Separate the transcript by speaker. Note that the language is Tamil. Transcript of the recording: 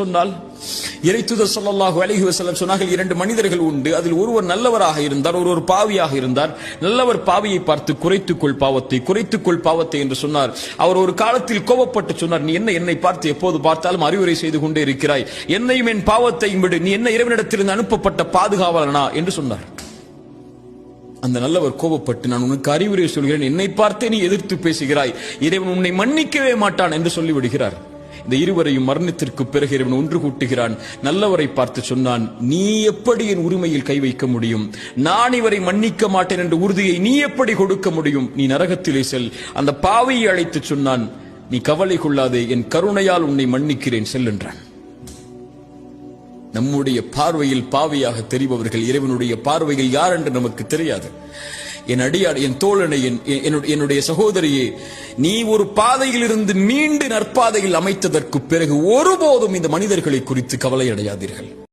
Speaker 1: சொன்னால் இறைத்துதர் ஸல்லல்லாஹு அலைஹி வஸல்லம் சொன்னார்கள் இரண்டு மனிதர்கள் உண்டு. அதில் ஒருவர் நல்லவராக இருந்தார் ஒருவர் பாவியாக இருந்தார். நல்லவர் பாவியை பார்த்து குறைத்துக்கொள் பாவத்தை குறைத்துக்கொள் பாவத்தை என்று சொன்னார். அவர் ஒரு காலத்தில் கோபப்பட்டு சொன்னார் நீ என்ன என்னை பார்த்து எப்போது பார்த்தாலும் அறிவுரை செய்து கொண்டே இருக்கிறாய்? என்னையும் என் பாவத்தையும் விடு. நீ என்ன இறைவனிடத்திலிருந்து அனுப்பப்பட்ட பாதுகாவலனா? என்று சொன்னார். அந்த நல்லவர் கோபப்பட்டு நான் உனக்கு அறிவுரை சொல்கிறேன். என்னை பார்த்தே நீ எதிர்த்து பேசுகிறாய். இறைவன் உன்னை மன்னிக்கவே மாட்டான் என்று சொல்லிவிடுகிறார். இந்த இருவரையும் மரணத்திற்கு பிறகு இறைவன் ஒன்று கூட்டுகிறான். நல்லவரை பார்த்து சொன்னான் நீ எப்படி என் உரிமையில் கை வைக்க முடியும்? நான் இவரை மன்னிக்க மாட்டேன் என்ற உறுதியை நீ எப்படி கொடுக்க முடியும்? நீ நரகத்திலே செல். அந்த பாவையை அழைத்து சொன்னான் நீ கவலை கொள்ளாதே என் கருணையால் உன்னை மன்னிக்கிறேன் செல் என்றான். நம்முடைய பார்வையில் பாவியாக தெரிபவர்கள் இறைவனுடைய பார்வையில் யார் என்று நமக்கு தெரியாது. என் அடியார் என் தோழனை என் என்னுடைய சகோதரியே நீ ஒரு பாதையில் இருந்து மீண்டு நற்பாதையில் அமைத்ததற்கு பிறகு ஒருபோதும் இந்த மனிதர்களை குறித்து கவலை அடையாதீர்கள்.